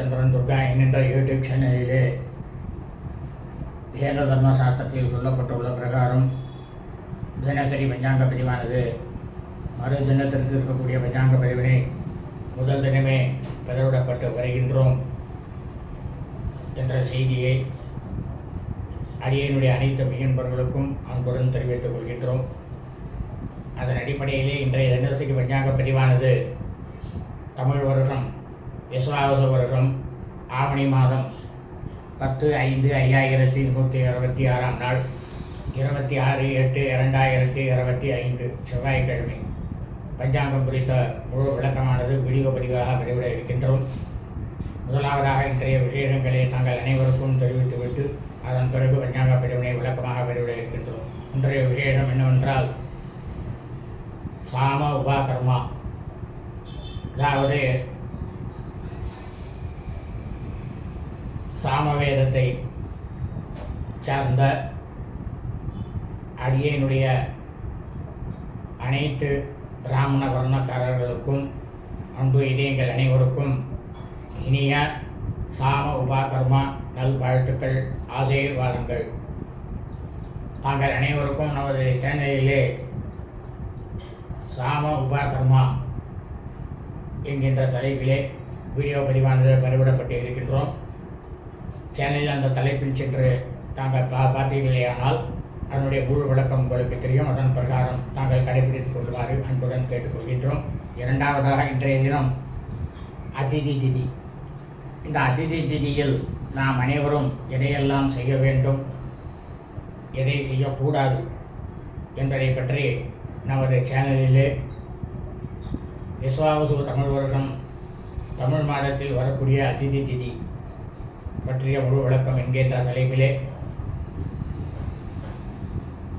ராமச்சந்திரன் துர்கா என்கின்ற யூடியூப் சேனலிலே வேத தர்ம சாஸ்திரத்தில் சொல்லப்பட்டுள்ள பிரகாரம் தினசரி பஞ்சாங்க பதிவானது. மறு தினத்திற்கு இருக்கக்கூடிய பஞ்சாங்க பதிவினை முதல் தினமே பதிவிடப்பட்டு வருகின்றோம் என்ற செய்தியை அடியனுடைய அனைத்து மெய்யன்பர்களுக்கும் அன்புடன் தெரிவித்துக் கொள்கின்றோம். அதன் அடிப்படையிலே இன்றைய தினசரி பஞ்சாங்க பதிவானது தமிழ் வருஷம் விஸ்வாவச வருஷம் ஆவணி மாதம் பத்து ஐந்து ஐயாயிரத்தி நூற்றி அறுபத்தி ஆறாம் நாள் இருபத்தி ஆறு எட்டு இரண்டாயிரத்தி இருபத்தி ஐந்து செவ்வாய்க்கிழமை. பஞ்சாங்கம் குறித்த முழு விளக்கமானது வீடியோ பதிவாக வெளிவிட இருக்கின்றோம். முதலாவதாக இன்றைய விசேஷங்களை தாங்கள் அனைவருக்கும் தெரிவித்துவிட்டு அதன் பிறகு பஞ்சாங்க பதிவினை விளக்கமாக வெளிவிட இருக்கின்றோம். இன்றைய விசேஷம் என்னவென்றால் சாம உபாகர்மா. அதாவது சாமவேதத்தை சார்ந்த அடியனுடைய அனைத்து பிராமண வர்ணக்காரர்களுக்கும் அன்பு இதயங்கள் அனைவருக்கும் இனிய சாம உபாகர்மா நல்வாழ்த்துக்கள் ஆசீர்வாதங்கள். தாங்கள் அனைவருக்கும் நமது சேனலிலே சாம உபாகர்மா என்கின்ற தலைப்பிலே வீடியோ பதிவானது பதிவிடப்பட்டு இருக்கின்றோம். சேனலில் அந்த தலைப்பில் சென்று தாங்கள் பா பார்த்தீர்களேயானால் அதனுடைய முழு விளக்கம் உங்களுக்கு தெரியும். அதன் பிரகாரம் தாங்கள் கடைபிடித்துக் கொள்ளுமாறு அன்புடன் கேட்டுக்கொள்கின்றோம். இரண்டாவதாக இன்றைய தினம் அதிதி திதி. இந்த அதிதி திதியில் நாம் அனைவரும் எதையெல்லாம் செய்ய வேண்டும் எதை செய்யக்கூடாது என்பதை பற்றி நமது சேனலிலே விஸ்வாவசு தமிழ் வருஷம் தமிழ் மாதத்தில் வரக்கூடிய அதிதி திதி பற்றிய முழு விளக்கம் என்கின்ற தலைப்பிலே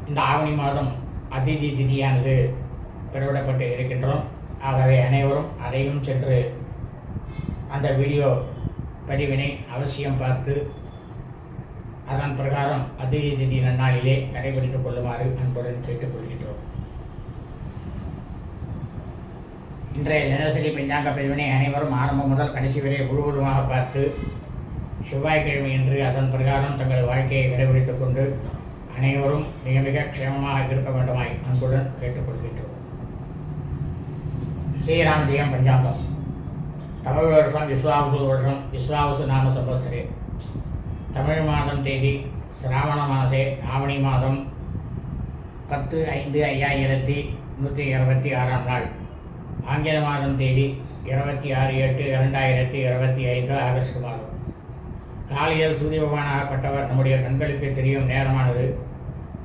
இந்த ஆவணி மாதம் அதிதி திதியானது பெறவிடப்பட்டு இருக்கின்றோம். ஆகவே அனைவரும் அதையும் சென்று அந்த வீடியோ பதிவினை அவசியம் பார்த்து அதன் பிரகாரம் அதிதி திதி நன்னாளிலே கடைபிடித்துக் கொள்ளுமாறு அன்புடன் கேட்டுக்கொள்கின்றோம் இன்றைய தினசரி பஞ்சாங்க பிரிவினை அனைவரும் ஆரம்பம் முதல் கடைசி வரை முழுவதுமாக பார்த்து செவ்வாய்க்கிழமை என்று அதன் பிரகாரம் தங்கள் வாழ்க்கையை கடைபிடித்துக் கொண்டு அனைவரும் மிக மிக க்ஷேமமாக இருக்க வேண்டுமாய் அன்புடன் கேட்டுக்கொள்கின்றோம். ஸ்ரீராமஜெயம் பஞ்சாங்கம். தமிழ் வருஷம் விஸ்வாவசு வருஷம் விஸ்வாவசு நாம சம்பத்சரே. தமிழ் மாதம் தேதி சிராவண மாதே ஆவணி மாதம் பத்து ஐந்து ஐயாயிரத்தி நூற்றி இருபத்தி ஆறாம் நாள். ஆங்கில மாதம் தேதி இருபத்தி ஆறு எட்டு இரண்டாயிரத்தி இருபத்தி ஐந்து ஆகஸ்ட் மாதம். காலையில் சூரிய பகவானாகப்பட்டவர் நம்முடைய கண்களுக்கு தெரியும் நேரமானது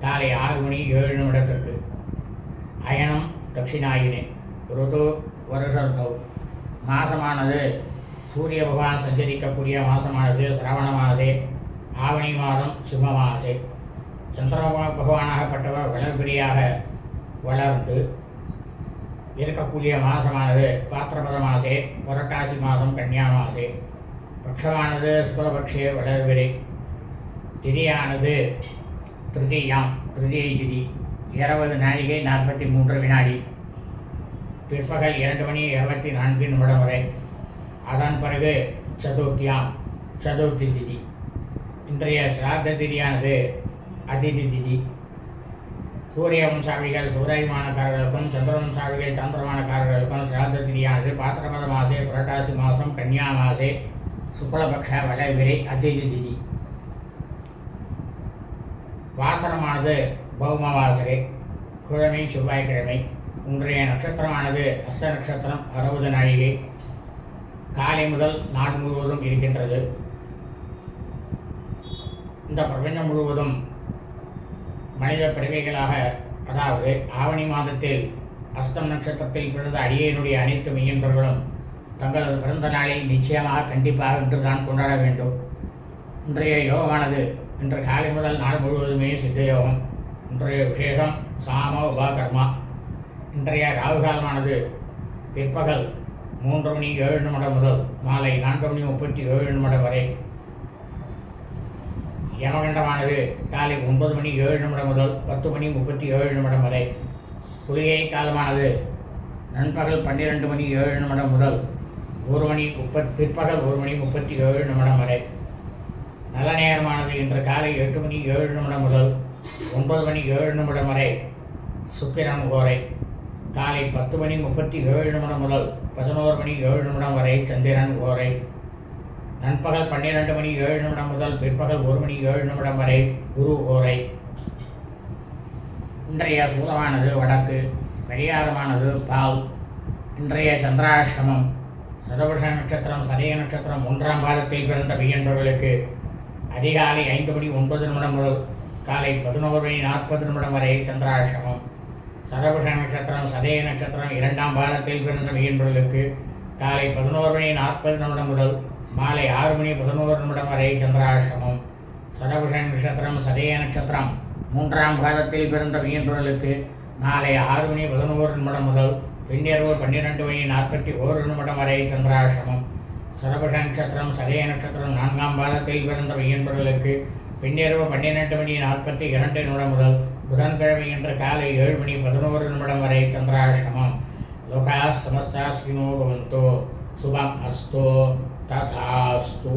காலை ஆறு மணி ஏழு நிமிடத்திற்கு. அயனம் தட்சிணாயினே. ருது வருஷ மாதமானது சூரிய பகவான் சஞ்சரிக்கக்கூடிய மாதமானது சிரவண மாதே ஆவணி மாதம் சிம்ம மாசே. சந்திர பகவானாகப்பட்டவர் வளர்பிரியாக வளர்ந்து இருக்கக்கூடிய மாதமானது பாத்திரபத மாசே. புரட்டாசி மாதம் கன்னியா மாசே. பட்சமானது சுக்லபக்ஷே வளர்விரை. திதியானது திருதியாம் திருதியை திதி. இருபது நாழிகை நாற்பத்தி மூன்று வினாடி. பிற்பகல் இரண்டு மணி இருபத்தி நான்கு நிமிடம் வரை. அதன் பிறகு சதுர்த்தியாம் சதுர்த்தி திதி. இன்றைய சிராத்த திதியானது அதிதி திதி. சூரிய வம்சாவிகள் சூரியமானக்காரர்களுக்கும் சந்திரவம்சாவிகள் சந்திரமானக்காரர்களுக்கும் சிராத்த திதியானது பாத்திரபத மாசே புரட்டாசி மாதம் கன்னியா மாசே சுக்லபக்ஷ வளவிரை அதிதி திதி வாசனமானது பௌமவாசரே கிழமை செவ்வாய்க்கிழமை. இன்றைய நட்சத்திரமானது அஸ்த நட்சத்திரம் அறுபது நாழிகை. காலை முதல் நாடு முழுவதும் இருக்கின்றது. இந்த பிரபஞ்சம் முழுவதும் மனித பிறவைகளாக அதாவது ஆவணி மாதத்தில் அஸ்தம் நட்சத்திரத்தில் பிறந்த அடியனுடைய அனைத்து மெய்யன்பர்களும் தங்களது பிறந்த நாளை நிச்சயமாக கண்டிப்பாக இன்று தான் கொண்டாட வேண்டும். இன்றைய யோகமானது இன்று காலை முதல் நாள் முழுவதுமே சித்த யோகம் இன்றைய விசேஷம் சாம உபாகர்மா. இன்றைய ராகுகாலமானது பிற்பகல் மூன்று மணி ஏழு நிமிடம் முதல் மாலை நான்கு மணி முப்பத்தி ஏழு நிமிடம் வரை. யமகண்டமானது காலை ஒன்பது மணி ஏழு நிமிடம் முதல் பத்து மணி முப்பத்தி ஏழு நிமிடம் வரை. குளிகை காலமானது நண்பகல் பன்னிரெண்டு மணி ஏழு நிமிடம் முதல் ஒரு மணி முப்பத் பிற்பகல் ஒரு மணி முப்பத்தி ஏழு நிமிடம் வரை. நல்ல நேரமானது இன்று காலை எட்டு மணி ஏழு நிமிடம் முதல் ஒன்பது மணி ஏழு நிமிடம் வரை. சுக்கிரன் கோரை. காலை பத்து மணி முப்பத்தி ஏழு நிமிடம் முதல் பதினோரு மணி ஏழு நிமிடம் வரை சந்திரன் கோரை. நண்பகல் பன்னிரெண்டு மணி ஏழு நிமிடம் முதல் பிற்பகல் ஒரு மணி ஏழு நிமிடம் வரை குரு கோரை. இன்றைய சூலமானது வடக்கு பெரியாரமானது பால். இன்றைய சந்திராசிரமம் சதபுஷ நட்சத்திரம் சதய நட்சத்திரம் ஒன்றாம் பாதத்தில் பிறந்த பையன்பர்களுக்கு அதிகாலை ஐந்து மணி ஒன்பது நிமிடம் முதல் காலை பதினோரு மணி நாற்பது நிமிடம் வரை சந்திராசிரமம். சதபுஷ நட்சத்திரம் சதய நட்சத்திரம் இரண்டாம் பாதத்தில் பிறந்த பையன்பர்களுக்கு காலை பதினோரு மணி நாற்பது நிமிடம் முதல் மாலை ஆறு மணி பதினோரு நிமிடம் வரை சந்திராசிரமம். சதபுஷ நட்சத்திரம் சதய நட்சத்திரம் மூன்றாம் பாதத்தில் பிறந்த மீன்பர்களுக்கு மாலை ஆறு மணி பதினோரு நிமிடம் முதல் பின்னிரவு பன்னிரெண்டு மணி நாற்பத்தி ஓரு நிமிடம் வரை சந்திராசிரமம் சரபஷ நட்சத்திரம் சதய நட்சத்திரம் நான்காம் பாதத்தில் பிறந்த மீன்பர்களுக்கு பின்னிரவு பன்னிரெண்டு மணி நாற்பத்தி இரண்டு நிமிடம் முதல் புதன்கிழமை இன்று காலை ஏழு மணி பதினோரு நிமிடம் வரை சந்திராசிரமம் லோகா சமஸ்தா ஸ்வினோ பவந்தோ. சுபம் அஸ்தோ. ததாஸ்து.